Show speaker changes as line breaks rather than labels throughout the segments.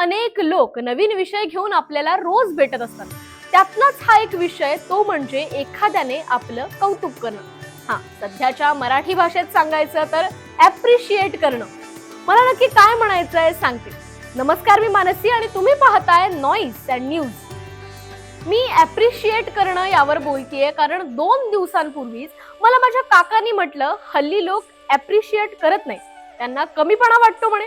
अनेक लोक नवीन विषय घेऊन आपल्याला रोज भेटत असतात. त्यातलाच हा एक विषय तो म्हणजे एखाद्याने आपलं कौतुक करणं. हा सध्याच्या मराठी भाषेत सांगायचं तर ऍप्रिशिएट करणं. मला नक्की काय म्हणायचं आहे सांगते. नमस्कार मी मानसी आणि तुम्ही पाहताय नॉईस अँड न्यूज मी ऍप्रिशिएट करणं यावर बोलतेय कारण दोन दिवसांपूर्वीच मला माझ्या काकांनी म्हटलं हल्ली लोक ऍप्रिशिएट करत नाही त्यांना कमीपणा वाटतो म्हणे.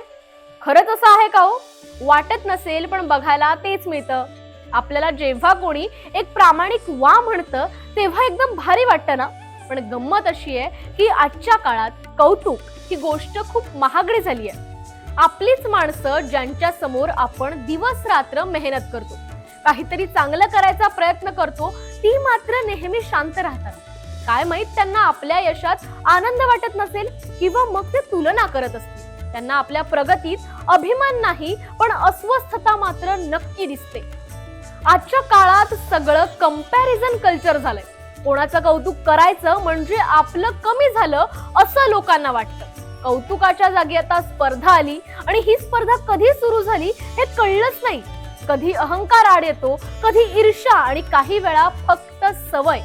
खरंच असं आहे का हो? वाटत नसेल पण बघायला तेच मिळतं. आपल्याला जेव्हा कोणी एक प्रामाणिक वा म्हणतं तेव्हा एकदम भारी वाटतं ना? पण गंमत अशी आहे की आजच्या काळात कौतुक ही गोष्ट खूप महागडी झाली आहे. आपलीच माणसं ज्यांच्या समोर आपण दिवस रात्र मेहनत करतो काहीतरी चांगलं करायचा प्रयत्न करतो ती मात्र नेहमी शांत राहतात. काय माहीत त्यांना आपल्या यशात आनंद वाटत नसेल किंवा मग ते तुलना करत असतील. त्यांना आपल्या प्रगतीत अभिमान नाही पण अस्वस्थता मात्र नक्की दिसते. आजच्या काळात सगळं कंपॅरिझन कल्चर झालंय. कोणाचं कौतुक करायचं म्हणजे आपलं कमी झालं असं लोकांना वाटतं. कौतुकाच्या जागी आता स्पर्धा आली आणि ही स्पर्धा कधी सुरू झाली हे कळलंच नाही. कधी अहंकार आड येतो कधी ईर्ष्या आणि काही वेळा फक्त सवय.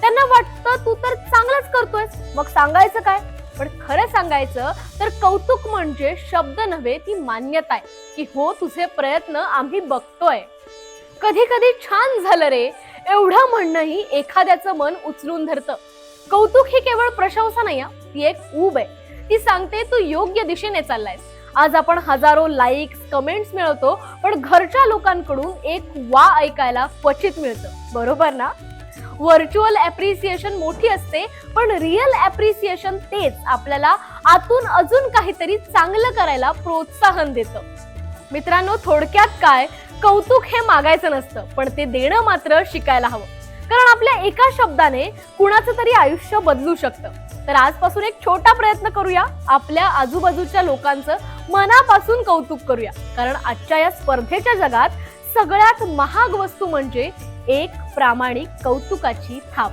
त्यांना वाटतं तू तर चांगलंच करतोयस. मग सांगायचं काय? पण खरं सांगायचं तर कौतुक म्हणजे शब्द नव्हे ती मान्यता आहे. की हो तुझे प्रयत्न आम्ही बघतोय. कधी कधी छान झालं रे एवढं म्हणणंही एखाद्याचं मन उचलून धरतं. कौतुक ही केवळ प्रशंसा नाही ती एक ऊब आहे. ती सांगते तू योग्य दिशेने चाललायस. आज आपण हजारो लाईक्स कमेंट्स मिळवतो पण घरच्या लोकांकडून एक वा ऐकायला क्वचित मिळतं. बरोबर ना? व्हर्च्युअल ऍप्रिसिएशन मोठी असते पण रिअल ऍप्रिसिएशन तेच आपल्याला आतून अजून काहीतरी चांगलं करायला प्रोत्साहन देतं. मित्रांनो थोडक्यात काय? कौतुक हे मागायचं नसतं पण ते देणं मात्र शिकायला हवं. कारण आपल्या एका शब्दाने कुणाचं तरी आयुष्य बदलू शकतं. तर आजपासून एक छोटा प्रयत्न करूया. आपल्या आजूबाजूच्या लोकांचं मनापासून कौतुक करूया. कारण आजच्या या स्पर्धेच्या जगात सगळ्यात महाग वस्तू म्हणजे एक प्रामाणिक कौतुकाची थाप.